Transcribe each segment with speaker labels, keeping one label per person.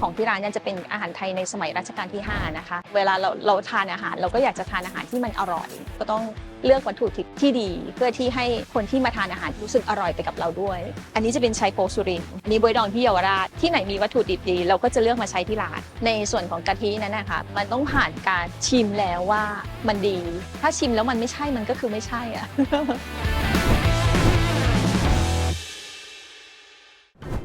Speaker 1: ของที่ร้านเนี่ยจะเป็นอาหารไทยในสมัยรัชกาลที่ 5 นะคะ เวลาเราเราทานอาหาร เราก็อยากจะทานอาหารที่มันอร่อย ก็ต้องเลือกวัตถุดิบที่ดี เพื่อที่ให้คนที่มาทานอาหารรู้สึกอร่อยไปกับเราด้วย อันนี้จะเป็นไชโปสุรินอันนี้บวยดองที่เยาวราชที่ไหนมีวัตถุดิบดี เราก็จะเลือกมาใช้ที่ร้าน ในส่วนของกะทินั้นนะคะมันต้องผ่านการชิมแล้วว่ามันดี ถ้าชิมแล้วมันไม่ใช่มันก็คือไม่ใช่อะ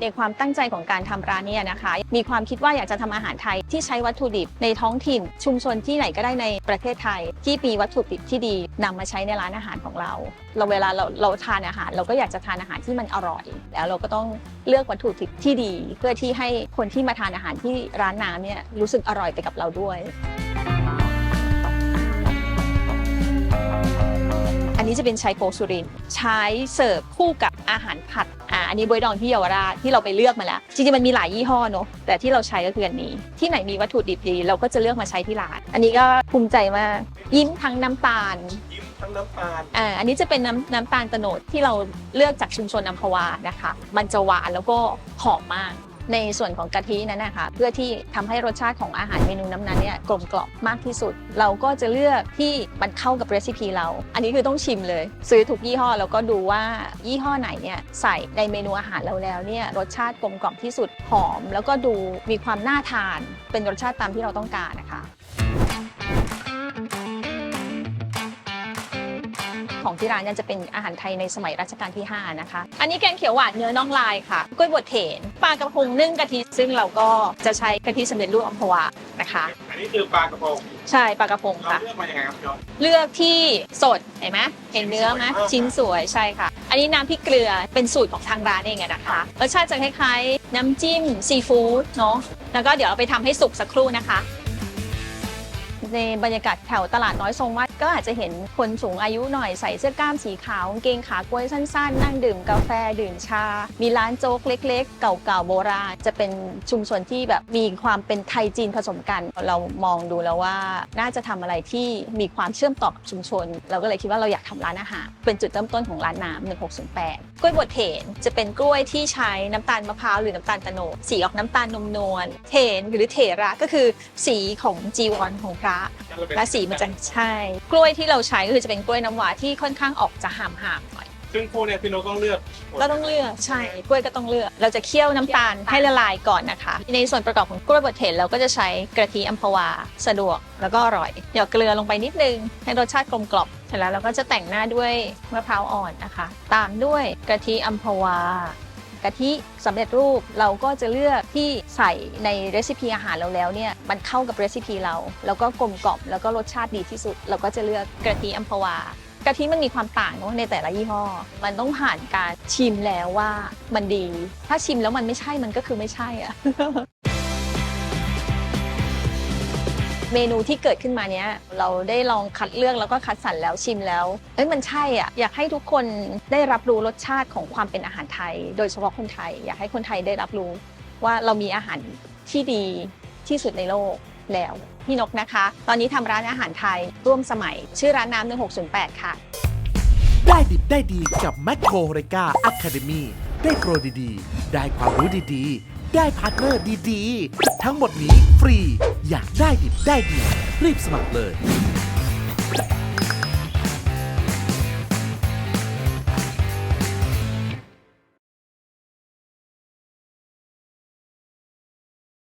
Speaker 1: ในความตั้งใจของการทำร้านนี่ยนะคะ มีความคิดว่าอยากจะทำอาหารไทยที่ใช้วัตถุดิบในท้องถิ่น ชุมชนที่ไหนก็ได้ในประเทศไทย ที่มีวัตถุดิบที่ดีนำมาใช้ในร้านอาหารของเรา เราเวลาเราเราทานอาหาร เราก็อยากจะทานอาหารที่มันอร่อย แล้วเราก็ต้องเลือกวัตถุดิบที่ดี เพื่อที่ให้คนที่มาทานอาหารที่ร้านน้ำเนี่ยรู้สึกอร่อยไปกับเราด้วยอันนี้จะเป็นไชโปสุรินใช้เสิร์ฟคู่กับอาหารผัด อ่าอันนี้บวยดองที่เยาวราชที่เราไปเลือกมาแล้ว จริงๆมันมีหลายยี่ห้อเนอะแต่ที่เราใช้ก็คืออันนี้ ที่ไหนมีวัตถุดิบดีเราก็จะเลือกมาใช้ที่ร้าน อันนี้ก็ภูมิใจมาก ยิ้มทั้งน้ำตาล
Speaker 2: ยิ้มทั้งน้ำตาล
Speaker 1: อ่าอันนี้จะเป็นน้ำน้ำตาลโตโนดที่เราเลือกจากชุมชนอัมพวานะคะ มันจะหวานแล้วก็หอมมาก ในส่วนของกะทินั้นนะคะเพื่อที่ทำให้รสชาติของอาหารเมนูนั้นเนี่ยกลมกล่อมมากที่สุด เราก็จะเลือกที่มันเข้ากับเรซิปีเรา อันนี้คือต้องชิมเลย ซื้อถูกยี่ห้อแล้วก็ดูว่ายี่ห้อไหนเนี่ยใส่ในเมนูอาหารเราแล้วเนี่ยรสชาติกลมกล่อมที่สุดหอม แล้วก็ดูมีความน่าทานเป็นรสชาติตามที่เราต้องการนะคะ ของที่ร้านเนี่ยจะเป็นอาหารไทยในสมัยรัชกาลที่ 5 นะคะ อันนี้แกงเขียวหวานเนื้อน่องลายค่ะกล้วยบดเถนปลากระพงนึ่งกะทิซึ่งเราก็จะใช้กะทิสำเร็จรูปอัมพวานะคะ
Speaker 2: อันนี้คือปลากระพง
Speaker 1: ใช่ปลากระพง
Speaker 2: เรา
Speaker 1: ค่ะ
Speaker 2: เลือกมายังไงครับพี่ยอด
Speaker 1: เลือกที่สดเห็นไหมเห็นเนื้อไหม
Speaker 2: ชิ้
Speaker 1: ชิ้น
Speaker 2: น
Speaker 1: ส
Speaker 2: ส
Speaker 1: ว
Speaker 2: วยย
Speaker 1: ใช่ค่ะ อันนี้น้ำพริกเกลือเป็นสูตรของทางร้านเองอะนะคะรสชาติจะคล้ายๆ น้ำจิ้มซีฟู้ดเนาะแล้วก็เดี๋ยวเราไปทำให้สุกสักครู่นะคะ ในบรรยากาศแถวตลาดน้อยทรงวัดก็อาจจะเห็นคนสูงอายุหน่อยใส่เสื้อกล้ามสีขาวกางเกงขากล้วยสั้นๆ นั่งดื่มกาแฟดื่มชา มีร้านโจ๊กเล็ก ๆ เก่าๆโบราณ จะเป็นชุมชนที่แบบมีความเป็นไทยจีนผสมกัน เรามองดูแล้วว่าน่าจะทำอะไรที่มีความเชื่อมต่อกับชุมชน เราก็เลยคิดว่าเราอยากทำร้านอาหารเป็นจุดเริ่มต้นของร้านน้ำ1608 กล้วยบดเถนจะเป็นกล้วยที่ใช้น้ำตาลมะพร้าวหรือน้ำตาลตะโนดสีออกน้ำตาลนมนวลเถนหรือเถระก็คือสีของจีวรของพระและสีมันจะใช่ กล้วยที่เราใช้ก็คือจะเป็นกล้วยน้ำว้าที่ค่อนข้างออกจะห่ามห่ามๆหน่อย
Speaker 2: ซึ่งพวกเนี่ยพี่นกต้องเลือก
Speaker 1: ก็ต้องเลือกใช่กล้วยก็ต้องเลือก เราจะเคี่ยวน้ำตาลให้ละลายก่อนนะคะ ในส่วนประกอบของกล้วยบดเถนเราก็จะใช้กะทิอัมพวาสะดวกแล้วก็อร่อยหยอกเกลือลงไปนิดนึง ให้รสชาติกลมกล่อมเสร็จแล้วเราก็จะแต่งหน้าด้วยมะพร้าวอ่อนนะคะ ตามด้วยกะทิอัมพวากะทิสำเร็จรูปเราก็จะเลือกที่ใส่ในเรซิปีอาหารเราแล้วเนี่ยมันเข้ากับเรซิปีเรา แล้วก็กลมกล่อมแล้วก็รสชาติดีที่สุด เราก็จะเลือกกะทิอัมพวา กะทิมันมีความต่างเนอะในแต่ละยี่ห้อ มันต้องผ่านการชิมแล้วว่ามันดี ถ้าชิมแล้วมันไม่ใช่มันก็คือไม่ใช่อะเมนูที่เกิดขึ้นมาเนี้ยเราได้ลองคัดเลือกแล้วก็คัดสรรแล้วชิมแล้วเอ้ยมันใช่อะอยากให้ทุกคนได้รับรู้รสชาติของความเป็นอาหารไทย โดยเฉพาะคนไทย อยากให้คนไทยได้รับรู้ว่าเรามีอาหารที่ดีที่สุดในโลก แล้วพี่นกนะคะ ตอนนี้ทำร้านอาหารไทยร่วมสมัย ชื่อร้านน้ำ1608 ค่ะ
Speaker 3: ได้ดิบได้ดีกับแมคโครเรกาอะคาเดมีได้โปรดีๆ ได้ความรู้ดีๆ ได้พาร์ทเนอร์ดีๆ ทั้งหมดนี้ฟรี อยากได้ดิบได้ดี รีบสมัครเลย